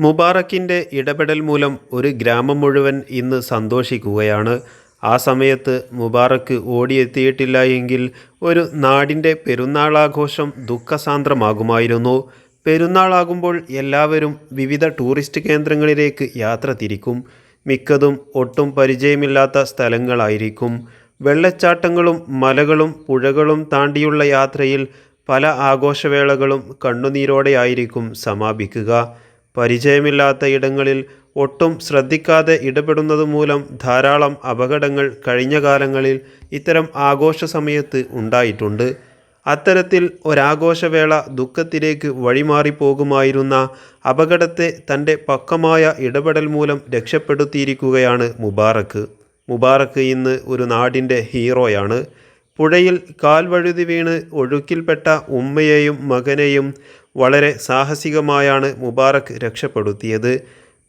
മുബാറക്കിന്റെ ഇടപെടൽ മൂലം ഒരു ഗ്രാമം മുഴുവൻ ഇന്ന് സന്തോഷിക്കുകയാണ്. ആ സമയത്ത് മുബാറക്ക് ഓടിയെത്തിയിട്ടില്ല എങ്കിൽ ഒരു നാടിന്റെ പെരുന്നാളാഘോഷം ദുഃഖസാന്ദ്രമാകുമായിരുന്നു. പെരുന്നാളാകുമ്പോൾ എല്ലാവരും വിവിധ ടൂറിസ്റ്റ് കേന്ദ്രങ്ങളിലേക്ക് യാത്ര തിരിക്കും. മിക്കതും ഒട്ടും പരിചയമില്ലാത്ത സ്ഥലങ്ങളായിരിക്കും. വെള്ളച്ചാട്ടങ്ങളും മലകളും പുഴകളും താണ്ടിയുള്ള യാത്രയിൽ പല ആഘോഷവേളകളും കണ്ണുനീരോടെയായിരിക്കും സമാപിക്കുക. പരിചയമില്ലാത്ത ഇടങ്ങളിൽ ഒട്ടും ശ്രദ്ധിക്കാതെ ഇടപെടുന്നത് മൂലം ധാരാളം അപകടങ്ങൾ കഴിഞ്ഞ കാലങ്ങളിൽ ഇത്തരം ആഘോഷ സമയത്ത് ഉണ്ടായിട്ടുണ്ട്. അത്തരത്തിൽ ഒരാഘോഷവേള ദുഃഖത്തിലേക്ക് വഴിമാറിപ്പോകുമായിരുന്ന അപകടത്തെ തന്റെ പക്കമായ ഇടപെടൽ മൂലം രക്ഷപ്പെടുത്തിയിരിക്കുകയാണ് മുബാറക്ക് മുബാറക്ക് ഇന്ന് ഒരു നാടിന്റെ ഹീറോയാണ്. പുഴയിൽ കാൽവഴുതി വീണ് ഒഴുക്കിൽപ്പെട്ട ഉമ്മയെയും മകനെയും വളരെ സാഹസികമായാണ് മുബാറക് രക്ഷപ്പെടുത്തിയത്.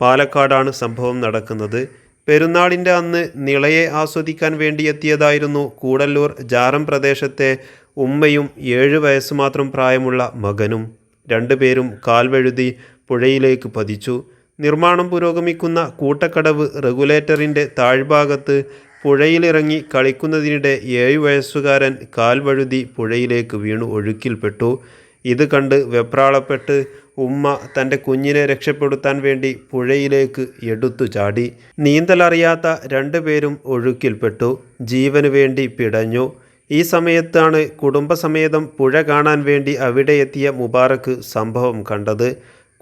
പാലക്കാടാണ് സംഭവം നടക്കുന്നത്. പെരുന്നാളിന്റെ അന്ന് നിളയെ ആസ്വദിക്കാൻ വേണ്ടി എത്തിയതായിരുന്നു കൂടല്ലൂർ ജാറം പ്രദേശത്തെ ഉമ്മയും ഏഴ് വയസ്സ് മാത്രം പ്രായമുള്ള മകനും. രണ്ടുപേരും കാൽവഴുതി പുഴയിലേക്ക് പതിച്ചു. നിർമ്മാണം പുരോഗമിക്കുന്ന കൂട്ടക്കടവ് റെഗുലേറ്ററിന്റെ താഴ്ഭാഗത്ത് പുഴയിലിറങ്ങി കളിക്കുന്നതിനിടെ ഏഴു വയസ്സുകാരൻ കാൽവഴുതി പുഴയിലേക്ക് വീണു ഒഴുക്കിൽപ്പെട്ടു. ഇത് കണ്ട് വെപ്രാളപ്പെട്ട് ഉമ്മ തന്റെ കുഞ്ഞിനെ രക്ഷപ്പെടുത്താൻ വേണ്ടി പുഴയിലേക്ക് എടുത്തു ചാടി. നീന്തലറിയാത്ത രണ്ടുപേരും ഒഴുക്കിൽപ്പെട്ടു. ജീവന് വേണ്ടി പിടഞ്ഞു. ഈ സമയത്താണ് കുടുംബസമേതം പുഴ കാണാൻ വേണ്ടി അവിടെ എത്തിയ മുബാറക്ക് സംഭവം കണ്ടത്.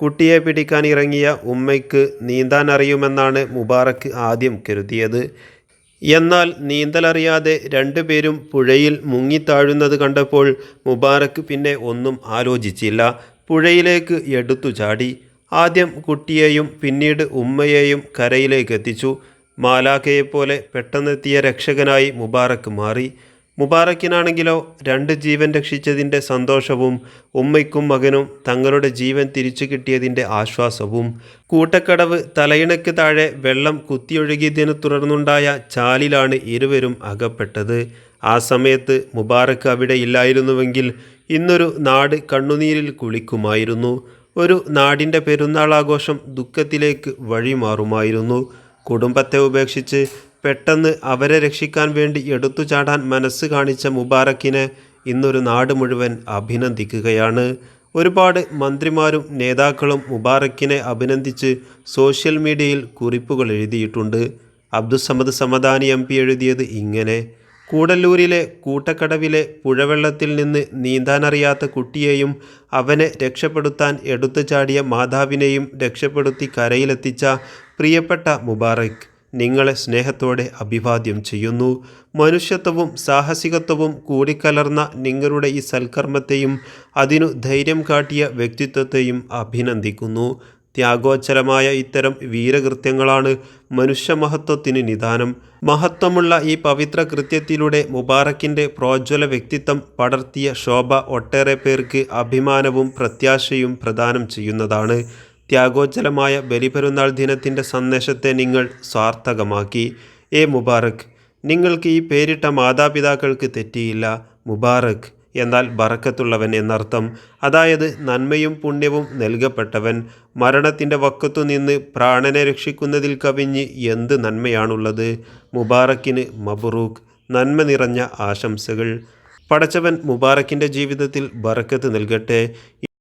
കുട്ടിയെ പിടിക്കാൻ ഇറങ്ങിയ ഉമ്മയ്ക്ക് നീന്താൻ അറിയുമെന്നാണ് മുബാറക്ക് ആദ്യം കരുതിയത്. എന്നാൽ നീന്തലറിയാതെ രണ്ടുപേരും പുഴയിൽ മുങ്ങിത്താഴുന്നത് കണ്ടപ്പോൾ മുബാറക്ക് പിന്നെ ഒന്നും ആലോചിച്ചില്ല. പുഴയിലേക്ക് എടുത്തു ചാടി. ആദ്യം കുട്ടിയെയും പിന്നീട് ഉമ്മയെയും കരയിലേക്ക് എത്തിച്ചു. മാലാഖയെപ്പോലെ പെട്ടെന്നെത്തിയ രക്ഷകനായി മുബാറക്ക് മാറി. മുബാറക്കിനാണെങ്കിലോ രണ്ട് ജീവൻ രക്ഷിച്ചതിന്റെ സന്തോഷവും ഉമ്മയ്ക്കും മകനും തങ്ങളുടെ ജീവൻ തിരിച്ചു കിട്ടിയതിന്റെ ആശ്വാസവും. കൂട്ടക്കടവ് തലയിണയ്ക്ക് താഴെ വെള്ളം കുത്തിയൊഴുകിയതിനെ തുടർന്നുണ്ടായ ചാലിലാണ് ഇരുവരും അകപ്പെട്ടത്. ആ സമയത്ത് മുബാറക്ക് അവിടെ ഇല്ലായിരുന്നുവെങ്കിൽ ഇന്നൊരു നാട് കണ്ണുനീരിൽ കുളിക്കുമായിരുന്നു. ഒരു നാടിന്റെ പെരുന്നാളാഘോഷം ദുഃഖത്തിലേക്ക് വഴിമാറുമായിരുന്നു. കുടുംബത്തെ ഉപേക്ഷിച്ച് പെട്ടെന്ന് അവരെ രക്ഷിക്കാൻ വേണ്ടി എടുത്തു ചാടാൻ മനസ്സ് കാണിച്ച മുബാറക്കിനെ ഇന്നൊരു നാട് മുഴുവൻ അഭിനന്ദിക്കുകയാണ്. ഒരുപാട് മന്ത്രിമാരും നേതാക്കളും മുബാറക്കിനെ അഭിനന്ദിച്ച് സോഷ്യൽ മീഡിയയിൽ കുറിപ്പുകൾ എഴുതിയിട്ടുണ്ട്. അബ്ദുസമദ് സമദാനി എം പി എഴുതിയത് ഇങ്ങനെ കൂടല്ലൂരിലെ കൂട്ടക്കടവിലെ പുഴവെള്ളത്തിൽ നിന്ന് നീന്താനറിയാത്ത കുട്ടിയെയും അവനെ രക്ഷപ്പെടുത്താൻ എടുത്തു ചാടിയ മാതാവിനെയും രക്ഷപ്പെടുത്തി കരയിലെത്തിച്ച പ്രിയപ്പെട്ട മുബാറക് നിങ്ങളെ സ്നേഹത്തോടെ അഭിവാദ്യം ചെയ്യുന്നു. മനുഷ്യത്വവും സാഹസികത്വവും കൂടിക്കലർന്ന നിങ്ങളുടെ ഈ സൽക്കർമ്മത്തെയും അതിനു ധൈര്യം കാട്ടിയ വ്യക്തിത്വത്തെയും അഭിനന്ദിക്കുന്നു. ത്യാഗോച്ചരമായ ഇത്തരം വീരകൃത്യങ്ങളാണ് മനുഷ്യമഹത്വത്തിന് നിദാനം. മഹത്വമുള്ള ഈ പവിത്ര കൃത്യത്തിലൂടെ മുബാറക്കിന്റെ പ്രോജ്വല വ്യക്തിത്വം പടർത്തിയ ശോഭ ഒട്ടേറെ പേർക്ക് അഭിമാനവും പ്രത്യാശയും പ്രദാനം ചെയ്യുന്നതാണ്. ത്യാഗോജ്ജലമായ ബലിപെരുന്നാൾ ദിനത്തിന്റെ സന്ദേശത്തെ നിങ്ങൾ സാർത്ഥകമാക്കി എ മുബാറക് നിങ്ങൾക്ക് ഈ പേരിട്ട മാതാപിതാക്കൾക്ക് തെറ്റിയില്ല. മുബാറക് എന്നാൽ ബറക്കത്തുള്ളവൻ എന്നർത്ഥം. അതായത് നന്മയും പുണ്യവും നൽകപ്പെട്ടവൻ. മരണത്തിന്റെ വക്കത്തു നിന്ന് പ്രാണനെ രക്ഷിക്കുന്നതിൽ കവിഞ്ഞ് എന്ത് നന്മയാണുള്ളത്? മുബാറക്കിന് മബറൂഖ് നന്മ നിറഞ്ഞ ആശംസകൾ. പടച്ചവൻ മുബാറക്കിന്റെ ജീവിതത്തിൽ ബറക്കത്ത് നൽകട്ടെ.